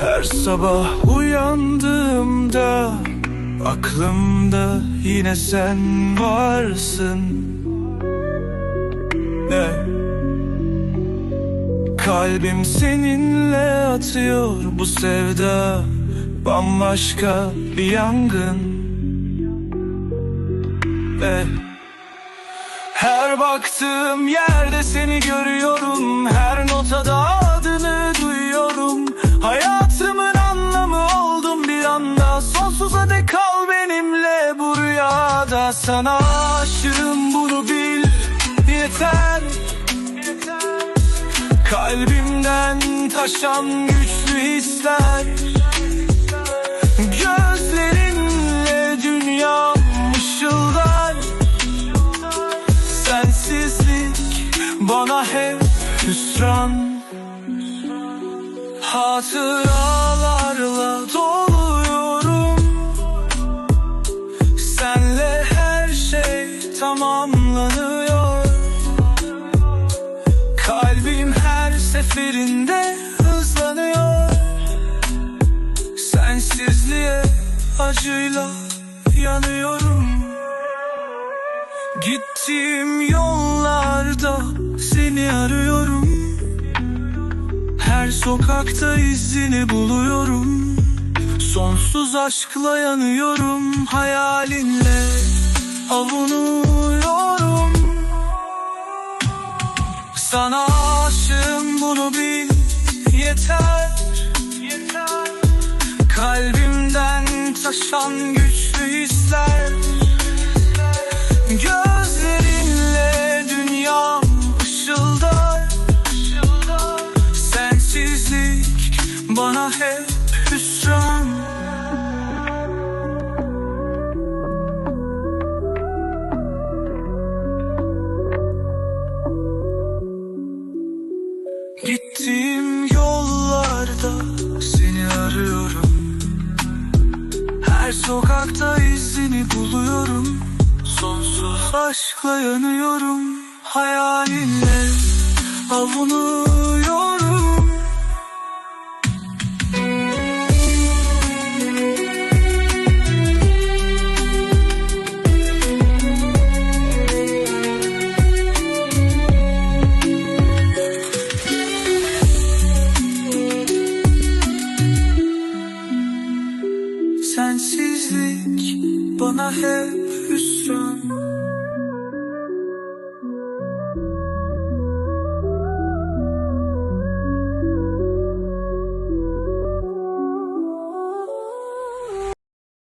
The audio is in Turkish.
Her sabah uyandığımda Aklımda yine sen varsın. Ne? Kalbim seninle atıyor bu sevda Bambaşka bir yangın. Ve her baktığım yerde seni görüyorum Sana aşığım bunu bil. Yeter. Kalbimden taşan güçlü hisler. Gözlerinle dünya ışıldar. Sensizlik bana hep hüsran. Hatıralarla her seferinde hızlanıyor. Sensizliğe acıyla yanıyorum. Gittiğim yollarda seni arıyorum. Her sokakta izini buluyorum. Sonsuz aşkla yanıyorum. Hayalinle avunuyorum. Sana yeter Kalbimden taşan güçlü hisler. Gözlerinle dünyam ışıldar. Sensizlik bana hep sokakta izini buluyorum. Sonsuz aşkla yanıyorum. Hayalinle avunuyorum bana hep hüsran